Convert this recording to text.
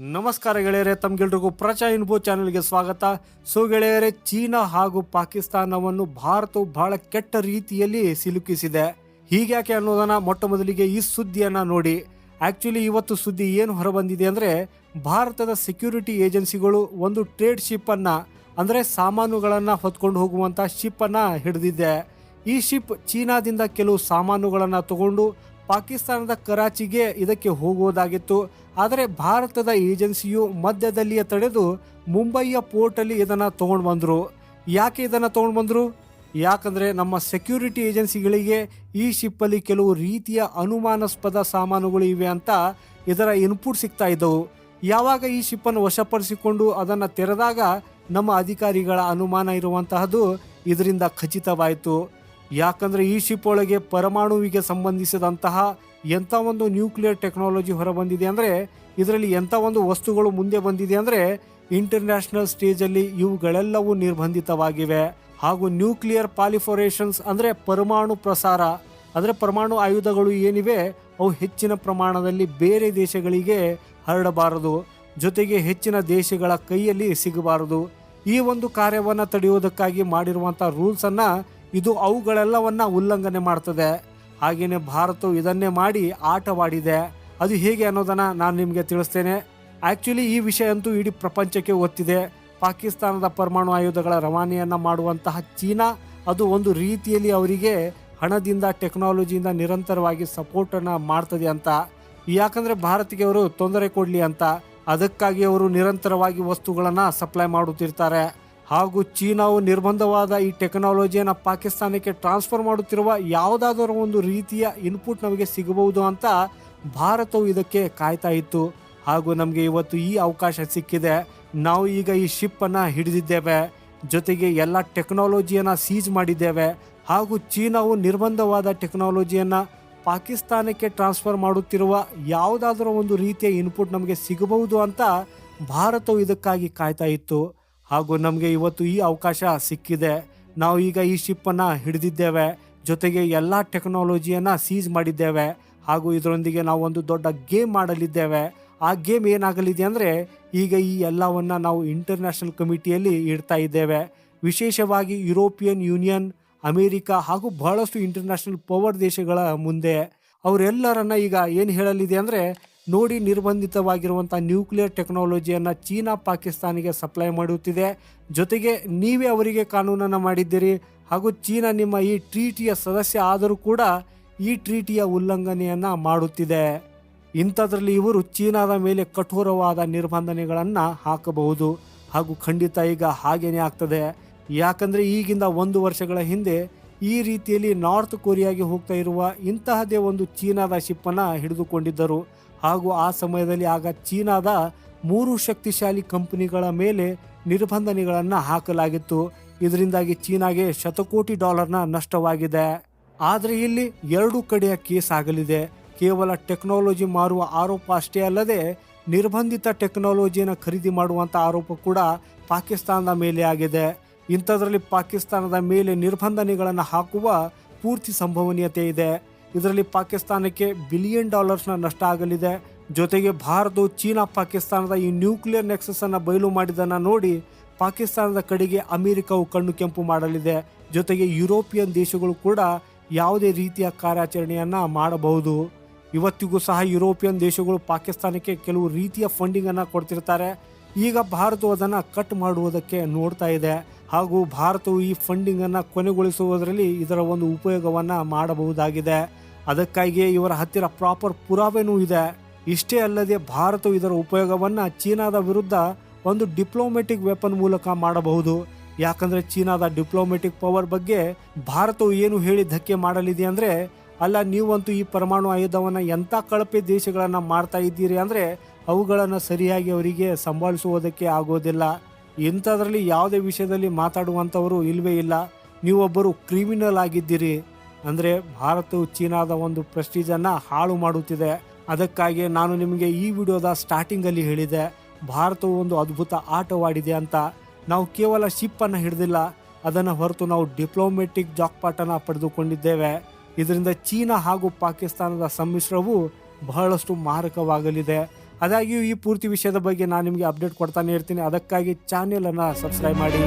ನಮಸ್ಕಾರ ಗೆಳೆಯರೆ, ತಮ್ಗೆಲ್ರಿಗೂ ಪ್ರಚಾ ಇನ್ಬೋ ಚಾನೆಲ್ಗೆ ಸ್ವಾಗತ. ಸೊ ಗೆಳೆಯರೆ, ಚೀನಾ ಹಾಗೂ ಪಾಕಿಸ್ತಾನವನ್ನು ಭಾರತವು ಬಹಳ ಕೆಟ್ಟ ರೀತಿಯಲ್ಲಿ ಸಿಲುಕಿಸಿದೆ. ಹೀಗ್ಯಾಕೆ ಅನ್ನೋದನ್ನ ಮೊಟ್ಟ ಮೊದಲಿಗೆ ಈ ಸುದ್ದಿಯನ್ನ ನೋಡಿ. ಆಕ್ಚುಲಿ ಇವತ್ತು ಸುದ್ದಿ ಏನು ಹೊರಬಂದಿದೆ ಅಂದ್ರೆ, ಭಾರತದ ಸೆಕ್ಯೂರಿಟಿ ಏಜೆನ್ಸಿಗಳು ಒಂದು ಟ್ರೇಡ್ ಶಿಪ್ ಅನ್ನ ಅಂದ್ರೆ ಸಾಮಾನುಗಳನ್ನ ಹೊತ್ಕೊಂಡು ಹೋಗುವಂತ ಶಿಪ್ ಅನ್ನ ಹಿಡಿದಿದೆ. ಈ ಶಿಪ್ ಚೀನಾದಿಂದ ಕೆಲವು ಸಾಮಾನುಗಳನ್ನ ತಗೊಂಡು ಪಾಕಿಸ್ತಾನದ ಕರಾಚಿಗೆ ಇದಕ್ಕೆ ಹೋಗುವುದಾಗಿತ್ತು. ಆದರೆ ಭಾರತದ ಏಜೆನ್ಸಿಯು ಮಧ್ಯದಲ್ಲಿಯೇ ತಡೆದು ಮುಂಬಯಿಯ ಪೋರ್ಟಲ್ಲಿ ಇದನ್ನು ತೊಗೊಂಡು ಬಂದರು ಯಾಕೆ ಇದನ್ನು ತಗೊಂಡು ಬಂದರು ಯಾಕಂದರೆ ನಮ್ಮ ಸೆಕ್ಯೂರಿಟಿ ಏಜೆನ್ಸಿಗಳಿಗೆ ಈ ಶಿಪ್ಪಲ್ಲಿ ಕೆಲವು ರೀತಿಯ ಅನುಮಾನಾಸ್ಪದ ಸಾಮಾನುಗಳು ಇವೆ ಅಂತ ಇದರ ಇನ್ಪುಟ್ ಸಿಗ್ತಾ ಇದ್ದವು. ಯಾವಾಗ ಈ ಶಿಪ್ಪನ್ನು ವಶಪಡಿಸಿಕೊಂಡು ಅದನ್ನು ತೆರೆದಾಗ ನಮ್ಮ ಅಧಿಕಾರಿಗಳ ಅನುಮಾನ ಇರುವಂತಹದ್ದು ಇದರಿಂದ ಖಚಿತವಾಯಿತು. ಯಾಕಂದ್ರೆ ಈ ಶಿಪ್ ಒಳಗೆ ಪರಮಾಣುವಿಗೆ ಸಂಬಂಧಿಸಿದಂತಹ ಎಂಥ ಒಂದು ನ್ಯೂಕ್ಲಿಯರ್ ಟೆಕ್ನಾಲಜಿ ಹೊರಬಂದಿದೆ ಅಂದರೆ ಇದರಲ್ಲಿ ಎಂಥ ಒಂದು ವಸ್ತುಗಳು ಮುಂದೆ ಬಂದಿದೆ ಅಂದರೆ ಇಂಟರ್ನ್ಯಾಷನಲ್ ಸ್ಟೇಜಲ್ಲಿ ಇವುಗಳೆಲ್ಲವೂ ನಿರ್ಬಂಧಿತವಾಗಿವೆ. ಹಾಗೂ ನ್ಯೂಕ್ಲಿಯರ್ ಪಾಲಿಫೊರೇಷನ್ಸ್ ಅಂದರೆ ಪರಮಾಣು ಪ್ರಸಾರ, ಅಂದರೆ ಪರಮಾಣು ಆಯುಧಗಳು ಏನಿವೆ, ಅವು ಹೆಚ್ಚಿನ ಪ್ರಮಾಣದಲ್ಲಿ ಬೇರೆ ದೇಶಗಳಿಗೆ ಹರಡಬಾರದು. ಜೊತೆಗೆ ಹೆಚ್ಚಿನ ದೇಶಗಳ ಕೈಯಲ್ಲಿ ಸಿಗಬಾರದು. ಈ ಒಂದು ಕಾರ್ಯವನ್ನು ತಡೆಯುವುದಕ್ಕಾಗಿ ಮಾಡಿರುವಂಥ ರೂಲ್ಸನ್ನು ಇದು ಅವುಗಳೆಲ್ಲವನ್ನ ಉಲ್ಲಂಘನೆ ಮಾಡ್ತದೆ. ಹಾಗೆಯೇ ಭಾರತವು ಇದನ್ನೇ ಮಾಡಿ ಆಟವಾಡಿದೆ. ಅದು ಹೇಗೆ ಅನ್ನೋದನ್ನ ನಾನು ನಿಮಗೆ ತಿಳಿಸ್ತೇನೆ. ಆಕ್ಚುಲಿ ಈ ವಿಷಯ ಅಂತೂ ಇಡೀ ಪ್ರಪಂಚಕ್ಕೆ ಒತ್ತಿದೆ. ಪಾಕಿಸ್ತಾನದ ಪರಮಾಣು ಆಯುಧಗಳ ರವಾನೆಯನ್ನ ಮಾಡುವಂತಹ ಚೀನಾ, ಅದು ಒಂದು ರೀತಿಯಲ್ಲಿ ಅವರಿಗೆ ಹಣದಿಂದ, ಟೆಕ್ನಾಲಜಿಯಿಂದ ನಿರಂತರವಾಗಿ ಸಪೋರ್ಟನ್ನು ಮಾಡ್ತದೆ ಅಂತ. ಯಾಕಂದ್ರೆ ಭಾರತಿಗೆ ಅವರು ತೊಂದರೆ ಕೊಡಲಿ ಅಂತ. ಅದಕ್ಕಾಗಿ ಅವರು ನಿರಂತರವಾಗಿ ವಸ್ತುಗಳನ್ನು ಸಪ್ಲೈ ಮಾಡುತ್ತಿರ್ತಾರೆ. ಹಾಗೂ ಚೀನಾವು ನಿರ್ಬಂಧವಾದ ಈ ಟೆಕ್ನಾಲಜಿಯನ್ನು ಪಾಕಿಸ್ತಾನಕ್ಕೆ ಟ್ರಾನ್ಸ್ಫರ್ ಮಾಡುತ್ತಿರುವ ಯಾವುದಾದರೂ ಒಂದು ರೀತಿಯ ಇನ್ಪುಟ್ ನಮಗೆ ಸಿಗಬಹುದು ಅಂತ ಭಾರತವು ಇದಕ್ಕೆ ಕಾಯ್ತಾ ಇತ್ತು. ಹಾಗೂ ನಮಗೆ ಇವತ್ತು ಈ ಅವಕಾಶ ಸಿಕ್ಕಿದೆ. ನಾವು ಈಗ ಈ ಶಿಪ್ಪನ್ನು ಹಿಡಿದಿದ್ದೇವೆ. ಜೊತೆಗೆ ಎಲ್ಲ ಟೆಕ್ನಾಲಜಿಯನ್ನು ಸೀಜ್ ಮಾಡಿದ್ದೇವೆ. ಹಾಗೂ ಚೀನಾವು ನಿರ್ಬಂಧವಾದ ಟೆಕ್ನಾಲಜಿಯನ್ನು ಪಾಕಿಸ್ತಾನಕ್ಕೆ ಟ್ರಾನ್ಸ್ಫರ್ ಮಾಡುತ್ತಿರುವ ಯಾವುದಾದರೂ ಒಂದು ರೀತಿಯ ಇನ್ಪುಟ್ ನಮಗೆ ಸಿಗಬಹುದು ಅಂತ ಭಾರತವು ಇದಕ್ಕಾಗಿ ಕಾಯ್ತಾ ಇತ್ತು. ಹಾಗೂ ನಮಗೆ ಇವತ್ತು ಈ ಅವಕಾಶ ಸಿಕ್ಕಿದೆ. ನಾವು ಈಗ ಈ ಶಿಪ್ಪನ್ನು ಹಿಡಿದಿದ್ದೇವೆ. ಜೊತೆಗೆ ಎಲ್ಲ ಟೆಕ್ನಾಲಜಿಯನ್ನು ಸೀಸ್ ಮಾಡಿದ್ದೇವೆ. ಹಾಗೂ ಇದರೊಂದಿಗೆ ನಾವು ಒಂದು ದೊಡ್ಡ ಗೇಮ್ ಮಾಡಲಿದ್ದೇವೆ ಆ ಗೇಮ್ ಏನಾಗಲಿದೆ ಅಂದರೆ ಈಗ ಈ ಎಲ್ಲವನ್ನು ನಾವು ಇಂಟರ್ನ್ಯಾಷನಲ್ ಕಮಿಟಿಯಲ್ಲಿ ಇಡ್ತಾ ಇದ್ದೇವೆ. ವಿಶೇಷವಾಗಿ ಯುರೋಪಿಯನ್ ಯೂನಿಯನ್ ಅಮೇರಿಕಾ ಹಾಗೂ ಬಹಳಷ್ಟು ಇಂಟರ್ನ್ಯಾಷನಲ್ ಪವರ್ ದೇಶಗಳ ಮುಂದೆ. ಅವರೆಲ್ಲರನ್ನ ಈಗ ಏನು ಹೇಳಲಿದೆ ಅಂದರೆ ನೋಡಿ ನಿರ್ಬಂಧಿತವಾಗಿರುವಂಥ ನ್ಯೂಕ್ಲಿಯರ್ ಟೆಕ್ನಾಲಜಿಯನ್ನು ಚೀನಾ ಪಾಕಿಸ್ತಾನಿಗೆ ಸಪ್ಲೈ ಮಾಡುತ್ತಿದೆ. ಜೊತೆಗೆ ನೀವೇ ಅವರಿಗೆ ಕಾನೂನನ್ನು ಮಾಡಿದ್ದೀರಿ. ಹಾಗೂ ಚೀನಾ ನಿಮ್ಮ ಈ ಟ್ರೀಟಿಯ ಸದಸ್ಯ ಆದರೂ ಕೂಡ ಈ ಟ್ರೀಟಿಯ ಉಲ್ಲಂಘನೆಯನ್ನು ಮಾಡುತ್ತಿದೆ. ಇಂಥದ್ರಲ್ಲಿ ಇವರು ಚೀನಾದ ಮೇಲೆ ಕಠೋರವಾದ ನಿರ್ಬಂಧನೆಗಳನ್ನು ಹಾಕಬಹುದು. ಹಾಗೂ ಖಂಡಿತ ಈಗ ಹಾಗೇನೇ ಆಗ್ತದೆ. ಯಾಕಂದರೆ ಈಗಿಂದ ಒಂದು ವರ್ಷಗಳ ಹಿಂದೆ ಈ ರೀತಿಯಲ್ಲಿ ನಾರ್ತ್ ಕೊರಿಯಾಗೆ ಹೋಗ್ತಾ ಇರುವ ಇಂತಹದೇ ಒಂದು ಚೀನಾದ ಶಿಪ್ಪನ್ನು ಹಿಡಿದುಕೊಂಡಿದ್ದರು. ಹಾಗೂ ಆ ಸಮಯದಲ್ಲಿ ಆಗ ಚೀನಾದ ಮೂರು ಶಕ್ತಿಶಾಲಿ ಕಂಪನಿಗಳ ಮೇಲೆ ನಿರ್ಬಂಧನೆಗಳನ್ನು ಹಾಕಲಾಗಿತ್ತು. ಇದರಿಂದಾಗಿ ಚೀನಾಗೆ ಶತಕೋಟಿ ಡಾಲರ್ನ ನಷ್ಟವಾಗಿದೆ. ಆದರೆ ಇಲ್ಲಿ ಎರಡು ಕಡೆಯ ಕೇಸ್ ಆಗಲಿದೆ. ಕೇವಲ ಟೆಕ್ನಾಲಜಿ ಮಾರುವ ಆರೋಪ ಅಷ್ಟೇ ಅಲ್ಲದೆ ನಿರ್ಬಂಧಿತ ಟೆಕ್ನಾಲಜಿಯನ್ನು ಖರೀದಿ ಮಾಡುವಂಥ ಆರೋಪ ಕೂಡ ಪಾಕಿಸ್ತಾನದ ಮೇಲೆ ಆಗಿದೆ. ಇಂಥದ್ರಲ್ಲಿ ಪಾಕಿಸ್ತಾನದ ಮೇಲೆ ನಿರ್ಬಂಧನೆಗಳನ್ನು ಹಾಕುವ ಪೂರ್ತಿ ಸಂಭವನೀಯತೆ ಇದೆ. ಇದರಲ್ಲಿ ಪಾಕಿಸ್ತಾನಕ್ಕೆ ಬಿಲಿಯನ್ ಡಾಲರ್ಸ್ನ ನಷ್ಟ ಆಗಲಿದೆ. ಜೊತೆಗೆ ಭಾರತವು ಚೀನಾ, ಪಾಕಿಸ್ತಾನದ ಈ ನ್ಯೂಕ್ಲಿಯರ್ ನೆಕ್ಸಸ್ ಅನ್ನು ಬಯಲು ಮಾಡಿದ್ದನ್ನು ನೋಡಿ ಪಾಕಿಸ್ತಾನದ ಕಡೆಗೆ ಅಮೆರಿಕವು ಕಣ್ಣು ಕೆಂಪು ಮಾಡಲಿದೆ. ಜೊತೆಗೆ ಯುರೋಪಿಯನ್ ದೇಶಗಳು ಕೂಡ ಯಾವುದೇ ರೀತಿಯ ಕಾರ್ಯಾಚರಣೆಯನ್ನು ಮಾಡಬಹುದು. ಇವತ್ತಿಗೂ ಸಹ ಯುರೋಪಿಯನ್ ದೇಶಗಳು ಪಾಕಿಸ್ತಾನಕ್ಕೆ ಕೆಲವು ರೀತಿಯ ಫಂಡಿಂಗ್ ಅನ್ನು ಕೊಡ್ತಿರ್ತಾರೆ. ಈಗ ಭಾರತವು ಅದನ್ನು ಕಟ್ ಮಾಡುವುದಕ್ಕೆ ನೋಡ್ತಾ ಇದೆ. ಹಾಗೂ ಭಾರತವು ಈ ಫಂಡಿಂಗನ್ನು ಕೊನೆಗೊಳಿಸುವುದರಲ್ಲಿ ಇದರ ಒಂದು ಉಪಯೋಗವನ್ನು ಮಾಡಬಹುದಾಗಿದೆ. ಅದಕ್ಕಾಗಿಯೇ ಇವರ ಹತ್ತಿರ ಪ್ರಾಪರ್ ಪುರಾವೆನೂ ಇದೆ. ಇಷ್ಟೇ ಅಲ್ಲದೆ ಭಾರತವು ಇದರ ಉಪಯೋಗವನ್ನು ಚೀನಾದ ವಿರುದ್ಧ ಒಂದು ಡಿಪ್ಲೊಮೆಟಿಕ್ ವೆಪನ್ ಮೂಲಕ ಮಾಡಬಹುದು. ಯಾಕಂದರೆ ಚೀನಾದ ಡಿಪ್ಲೊಮೆಟಿಕ್ ಪವರ್ ಬಗ್ಗೆ ಭಾರತವು ಏನು ಹೇಳಿ ಧಕ್ಕೆ ಮಾಡಲಿದೆ ಅಂದ್ರೆ ಅಲ್ಲ, ನೀವಂತೂ ಈ ಪರಮಾಣು ಆಯುಧವನ್ನು ಎಂಥ ಕಳಪೆ ದೇಶಗಳನ್ನು ಮಾಡ್ತಾ ಇದ್ದೀರಿ ಅಂದರೆ ಅವುಗಳನ್ನು ಸರಿಯಾಗಿ ಅವರಿಗೆ ಸಂಭಾಳಿಸುವುದಕ್ಕೆ ಆಗೋದಿಲ್ಲ. ಇಂಥದ್ರಲ್ಲಿ ಯಾವುದೇ ವಿಷಯದಲ್ಲಿ ಮಾತಾಡುವಂಥವರು ಇಲ್ಲವೇ ಇಲ್ಲ. ನೀವೊಬ್ಬರು ಕ್ರಿಮಿನಲ್ ಆಗಿದ್ದೀರಿ. ಅಂದರೆ ಭಾರತವು ಚೀನಾದ ಒಂದು ಪ್ರೆಸ್ಟೀಜನ್ನು ಹಾಳು ಮಾಡುತ್ತಿದೆ. ಅದಕ್ಕಾಗಿ ನಾನು ನಿಮಗೆ ಈ ವಿಡಿಯೋದ ಸ್ಟಾರ್ಟಿಂಗಲ್ಲಿ ಹೇಳಿದೆ. ಭಾರತವು ಒಂದು ಅದ್ಭುತ ಆಟವಾಡಿದೆ ಅಂತ. ನಾವು ಕೇವಲ ಶಿಪ್ಪನ್ನು ಹಿಡಿದಿಲ್ಲ, ಅದನ್ನು ಹೊರತು ನಾವು ಡಿಪ್ಲೊಮೆಟಿಕ್ ಜಾಕ್ಪಾಟನ್ನು ಪಡೆದುಕೊಂಡಿದ್ದೇವೆ. ಇದರಿಂದ ಚೀನಾ ಹಾಗೂ ಪಾಕಿಸ್ತಾನದ ಸಮ್ಮಿಶ್ರವು ಬಹಳಷ್ಟು ಮಾರಕವಾಗಲಿದೆ. ಆದಾಗ್ಯೂ ಈ ಪೂರ್ತಿ ವಿಷಯದ ಬಗ್ಗೆ ನಾನು ನಿಮಗೆ ಅಪ್ಡೇಟ್ ಕೊಡ್ತಾನೆ ಇರ್ತೀನಿ. ಅದಕ್ಕಾಗಿ ಚಾನೆಲನ್ನು ಸಬ್ಸ್ಕ್ರೈಬ್ ಮಾಡಿ.